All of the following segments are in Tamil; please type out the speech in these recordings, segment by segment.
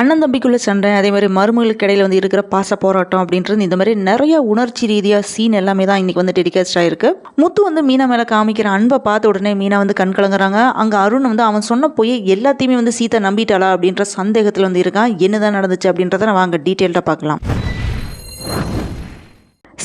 அண்ணன் தம்பிக்குள்ள சண்டை அதே மாதிரி மருமகளுக்கு இடையில வந்து இருக்கிற பாச போராட்டம் அப்படின்றது இந்த மாதிரி நிறைய உணர்ச்சி ரீதியாக சீன் எல்லாமே தான் இன்னைக்கு வந்து டெடிகேஸ்ட் ஆயிருக்கு. முத்து வந்து மீனா மேலே காமிக்கிற அன்பை பார்த்த உடனே மீனா வந்து கண் கலங்குறாங்க. அங்கே அருண் வந்து அவன் சொன்ன போய் எல்லாத்தையுமே வந்து சீத்தை நம்பிட்டாளா அப்படின்ற சந்தேகத்தில் வந்து இருக்கான். என்னதான் நடந்துச்சு அப்படின்றத நான் அங்கே டீட்டெயில்டாக பார்க்கலாம்.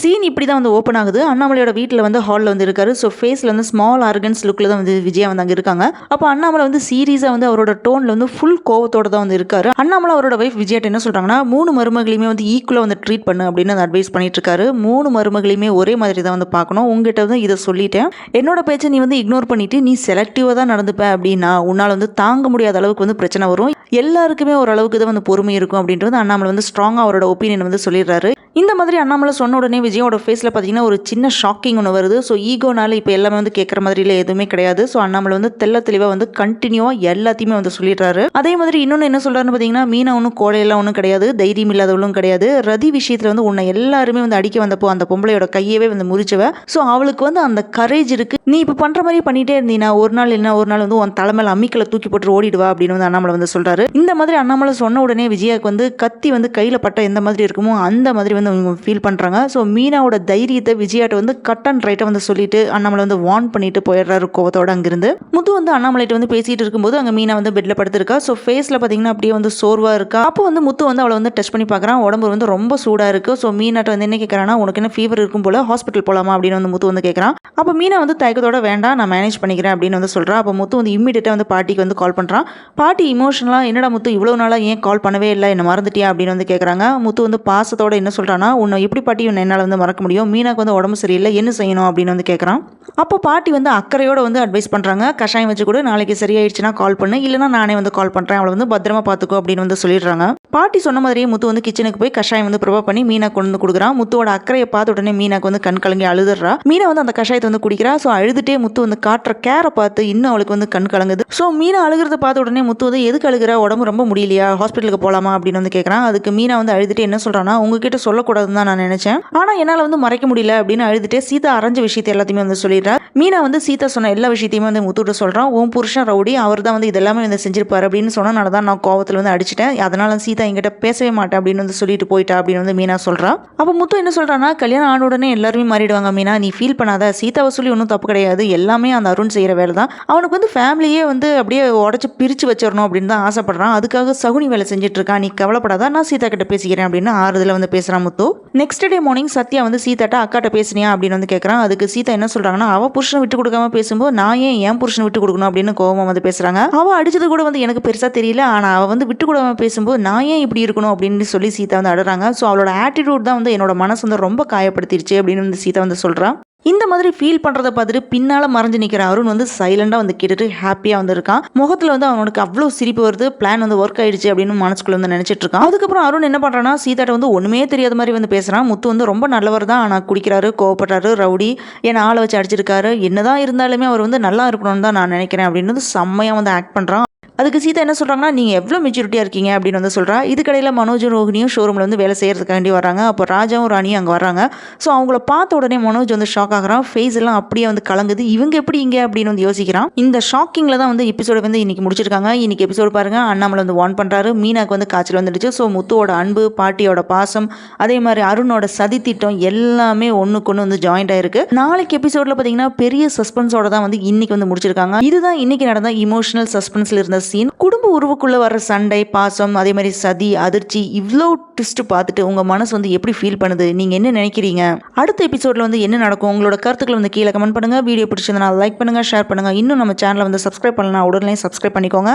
சீன் இப்படி தான் வந்து ஓப்பன் ஆகுது. அண்ணாமலையோட வீட்டில் வந்து ஹாலில் வந்து இருக்காரு. ஸோ ஃபேஸில் வந்து ஸ்மால் ஆர்கன்ஸ் லுக்கில் தான் வந்து விஜயா வந்து அங்கே இருக்காங்க. அப்போ அண்ணாமலை வந்து சீரியஸாக வந்து அவரோட டோனில் வந்து ஃபுல் கோவத்தோட தான் வந்து இருக்காரு. அண்ணாமலை அவரோட ஒய்ஃப் விஜயாட்ட என்ன சொல்கிறாங்கன்னா மூணு மருமகளையுமே வந்து ஈக்குவலாக வந்து ட்ரீட் பண்ணு அப்படின்னு அட்வைஸ் பண்ணிட்டு இருக்காரு. மூணு மருமகளையுமே ஒரே மாதிரி தான் வந்து பார்க்கணும். உங்ககிட்ட வந்து இதை சொல்லிட்டேன். என்னோட பேச்சை நீ வந்து இக்னோர் பண்ணிட்டு நீ செலக்டிவாக தான் நடந்துப்ப அப்படின்னா உன்னால் வந்து தாங்க முடியாத அளவுக்கு வந்து பிரச்சனை வரும். எல்லாருக்குமே ஓரளவுக்கு தான் வந்து பொறுமை இருக்கும் அப்படின்றது அண்ணாமலை வந்து ஸ்ட்ராங்காக அவரோட ஒப்பீனியன் வந்து சொல்லிடுறாரு. இந்த மாதிரி அண்ணாமலை சொன்ன உடனே விஜயோட ஃபேஸில் பார்த்தீங்கன்னா ஒரு சின்ன ஷாக்கிங் ஒன்று வருது. ஸோ ஈகோனால இப்போ எல்லாமே வந்து கேட்குற மாதிரில எதுவுமே கிடையாது. ஸோ அண்ணாமலை வந்து தெல்ல தெளிவாக வந்து கண்டினியூவாக எல்லாத்தையுமே வந்து சொல்லிடுறாரு. அதே மாதிரி இன்னொன்று என்ன சொல்கிறாருன்னு பார்த்தீங்கன்னா மீனா ஒன்றும் கோடையெல்லாம் ஒன்றும் கிடையாது. தைரியம் இல்லாதவளும் கிடையாது. ரதி விஷயத்தில் வந்து உன்னை எல்லாருமே வந்து அடிக்க வந்தப்போ அந்த பொம்பளையோட கையவே வந்து முறிச்சவ. ஸோ அவளுக்கு வந்து அந்த கரேஜ் இருக்கு. நீ இப்போ பண்ணுற மாதிரி பண்ணிட்டே இருந்தீங்கன்னா ஒரு நாள் என்ன ஒரு நாள் வந்து உன் தலைமையில் அம்மிக்கலை தூக்கி போட்டு ஓடிடுவா அப்படின்னு வந்து அண்ணாமலை வந்து சொல்கிறாரு இந்த மாதிரி அண்ணாமலை சொன்ன உடனே விஜயாவுக்கு வந்து கத்தி வந்து கையில் பட்ட எந்த மாதிரி இருக்குமோ அந்த மாதிரி வந்து இவங்க ஃபீல் பண்ணுறாங்க ஸோ மீனாவோட தைரியத்தை விஜயாட்ட வந்து கட் அண்ட் ரைட்டை வந்து சொல்லிட்டு அண்ணாமலை வந்து வார்ன் பண்ணிட்டு போயிடுறாரு கோவத்தோட அங்கிருந்து. முத்து வந்து அண்ணாமலைட்டு வந்து பேசிட்டு இருக்கும்போது அங்கே மீனா வந்து பெட்டில் படுத்திருக்கா. ஸோ ஃபேஸில் பார்த்தீங்கன்னா அப்படியே வந்து சோர்வாக இருக்கா. அப்போ வந்து முத்து வந்து அவளை வந்து டெஸ்ட் பண்ணி பார்க்குறான் உடம்பு வந்து ரொம்ப சூடாக இருக்குது ஸோ மீனாட்ட வந்து என்ன கேட்குறான்னா உனக்கு என்ன ஃபீவர் இருக்கும் போல? ஹாஸ்பிட்டல் போகலாமா அப்படின்னு வந்து முத்து வந்து கேட்குறான் அப்போ மீனா வந்து தயக்கத்தோட வேண்டாம் நான் மேனேஜ் பண்ணிக்கிறேன் அப்படின்னு வந்து சொல்கிறான் அப்போ முத்து வந்து இம்மிடியட்டாக வந்து பாட்டிக்கு வந்து கால் பண்ணுறான் பாட்டி இமோஷனலாக என்னடா முத்து இவ்வளோ நாளாக ஏன் கால் பண்ணவே இல்லை? என்ன மறந்துட்டியா? அப்படின்னு வந்து கேட்குறாங்க முத்து வந்து பாசத்தோட என்ன சொல்கிறான்னா உன்னை எப்படி பாட்டி உன்னை என்னால் வந்து மறக்க முடியும்? மீனாக்கு வந்து உடம்பு சரியில்லை என்ன செய்யணும் அப்படின்னு வந்து கேட்குறான் அப்போ பாட்டி வந்து அக்கறையோடு வந்து அட்வைஸ் பண்ணுறாங்க கஷாயம் வச்சு கூட நாளைக்கு சரியாயிடுச்சுன்னா கால் பண்ணு. இல்லைனா நானே வந்து கால் பண்ணுறேன் அவளை வந்து பத்திரமா பார்த்துக்கோ அப்படின்னு வந்து சொல்லிடுறாங்க. பாட்டி சொன்ன மாதிரியே முத்து வந்து கிச்சனுக்கு போய் கஷாயம் வந்து ப்ரிப்பேர் பண்ணி மீனா கொண்டு வந்து கொடுக்குறான். முத்துவோட அக்கறையை பார்த்த உடனே மீனாக்கு வந்து கண் கலங்கி அழுதுறா மீனா வந்து அந்த கஷாயத்தை வந்து குடிக்கிறா. ஸோ அழுதுட்டே முத்து வந்து காட்டுற கேரை பார்த்து இன்னும் அவளுக்கு வந்து கண் கலங்குது. ஸோ மீனா அழுகிறத பார்த்த உடனே முத்து வந்து எதுக்கு அழுகிற? உடம்பு ரொம்ப முடியலையா? ஹாஸ்பிட்டலுக்கு போகலாமா அப்படின்னு வந்து கேட்குறான் அதுக்கு மீனா வந்து அழுதுட்டு என்ன சொல்கிறான்னா உங்ககிட்ட சொல்ல சொல்லக்கூடாதுன்னு தான் நான் நினச்சேன். ஆனால் என்னால் வந்து மறைக்க முடியல அப்படின்னு அழுதுட்டே சீதா அரைஞ்ச விஷயத்தை எல்லாத்தையுமே வந்து சொல்லிடுறா. மீனா வந்து சீதா சொன்ன எல்லா விஷயத்தையுமே வந்து முத்துட்டு சொல்கிறான் உன் புருஷன் ரவுடி அவர் தான் வந்து இதெல்லாமே வந்து செஞ்சிருப்பாரு அப்படின்னு சொன்னனால தான் நான் கோவத்தில் வந்து அடிச்சிட்டேன். அதனால சீதா என்கிட்ட பேசவே மாட்டேன் அப்படின்னு வந்து சொல்லிட்டு போயிட்டா அப்படின்னு வந்து மீனா சொல்கிறா அப்போ முத்து என்ன சொல்கிறான்னா கல்யாணம் ஆன உடனே எல்லாருமே மாறிடுவாங்க மீனா. நீ ஃபீல் பண்ணாத. சீதாவை சொல்லி ஒன்றும் தப்பு கிடையாது. எல்லாமே அந்த அருண் செய்கிற வேலை தான். அவனுக்கு வந்து ஃபேமிலியே வந்து அப்படியே உடச்சி பிரித்து வச்சிடணும் அப்படின்னு தான் ஆசைப்படுறான். அதுக்காக சகுனி வேலை செஞ்சுட்டு இருக்கான் நீ கவலைப்படாத. நான் சீதா கிட்ட பேசிக்கிறேன் அப்படின்னு ஆறுதல வந்து பேசுகிறான் Muthu next day morning Sathya வந்து சீதாட்ட அக்காட்ட பேசுனியா? அப்படின்னு வந்து கேட்குறான் அதுக்கு சீதா என்ன சொல்கிறாங்கன்னா அவ புருஷன் விட்டு கொடுக்காம பேசும்போது நான் ஏன் என் புருஷன் விட்டு கொடுக்கணும்? அப்படின்னு கோபம் வந்து பேசுகிறாங்க அவள் அடிச்சது கூட வந்து எனக்கு பெருசாக தெரியல. ஆனால் அவள் வந்து விட்டு கொடுக்காம பேசும்போது நான் ஏன் இப்படி இருக்கணும் அப்படின்னு சொல்லி சீதா வந்து அடுறாங்க ஸோ அவளோட ஆட்டிடியூட் தான் வந்து என்னோட மனசு வந்து ரொம்ப காயப்படுத்திருச்சு அப்படின்னு வந்து சீதா வந்து சொல்கிறான் இந்த மாதிரி ஃபீல் பண்ணுறத பார்த்துட்டு பின்னால் மறைஞ்சு நிற்கிற அருண் வந்து சைலண்டாக வந்து கேட்டுட்டு ஹாப்பியாக வந்திருக்கான். முகத்தில் வந்து அவனுக்கு அவ்வளோ சிரிப்பு வருது. பிளான் வந்து ஒர்க் ஆயிடுச்சு அப்படின்னு மனசுக்குள்ள வந்து நினச்சிட்டு இருக்கான். அதுக்கப்புறம் அருண் என்ன பண்ணுறான்னா சீதாட்ட வந்து ஒன்றுமே தெரியாத மாதிரி வந்து பேசுகிறான் முத்து வந்து ரொம்ப நல்லவர் தான். ஆனால் குடிக்கிறாரு கோவப்படுறாரு ரவுடி. என்னை ஆளை வச்சு அடிச்சிருக்காரு? என்னதான் இருந்தாலுமே அவர் வந்து நல்லா இருக்கணும்னு தான் நான் நினைக்கிறேன் அப்படின்னு வந்து செம்மையாக வந்து ஆக்ட் பண்ணுறான் அதுக்கு சீதா என்ன சொல்கிறாங்கன்னா நீங்கள் எவ்வளோ மெச்சூரிட்டியாக இருக்கீங்க? அப்படின்னு வந்து சொல்கிறா இதுக்கடையில் மனோஜும் ரோஹினியும் ஷோரூமில் வந்து வேலை செய்கிறதுக்காண்டி வராங்க அப்போ ராஜாவும் ராணியும் அங்கே வராங்க ஸோ அவங்கள பார்த்த உடனே மனோஜ் வந்து ஷாக் ஆகிறான். ஃபேஸ் எல்லாம் அப்படியே வந்து கலங்குது. இவங்க எப்படி இங்கே? அப்படின்னு வந்து யோசிக்கிறான். இந்த ஷாக்கிங்கில் தான் வந்து எபிசோடு வந்து இன்னைக்கு முடிச்சிருக்காங்க. இன்னைக்கு எபிசோடு பாருங்க. அண்ணாமலை வந்து வான் பண்ணுறாரு மீனாக்கு வந்து காய்ச்சல் வந்துடுச்சு. ஸோ முத்துவோட அன்பு பாட்டியோட பாசம் அதே மாதிரி அருணோட சதி திட்டம் எல்லாமே ஒன்றுக்கு ஒன்று வந்து ஜாயிண்ட் ஆயிருக்கு. நாளைக்கு எபிசோடில் பார்த்தீங்கன்னா பெரிய சஸ்பென்ஸோட தான் வந்து இன்னைக்கு வந்து முடிச்சிருக்காங்க. இதுதான் இன்னைக்கு நடந்த இமோஷனல் சஸ்பென்ஸில் இருந்த சீன் குடும்ப உறவுக்குள்ளே வர சண்டை பாசம் அதே மாதிரி சதி அதிர்ச்சி இவ்வளோ ட்விஸ்ட் பார்த்துட்டு உங்கள் மனசு வந்து எப்படி ஃபீல் பண்ணுது? நீங்கள் என்ன நினைக்கிறீங்க? அடுத்த எபிசோடில் வந்து என்ன நடக்கும்? உங்களோட கருத்துக்களை வந்து கீழே கமெண்ட் பண்ணுங்கள் வீடியோ பிடிச்சிருந்தா லைக் பண்ணுங்கள் ஷேர் பண்ணுங்கள் இன்னும் நம்ம சேனலை வந்து சப்ஸ்கிரைப் பண்ணலாம் உடனே சப்ஸ்கிரைப் பண்ணிக்கோங்க.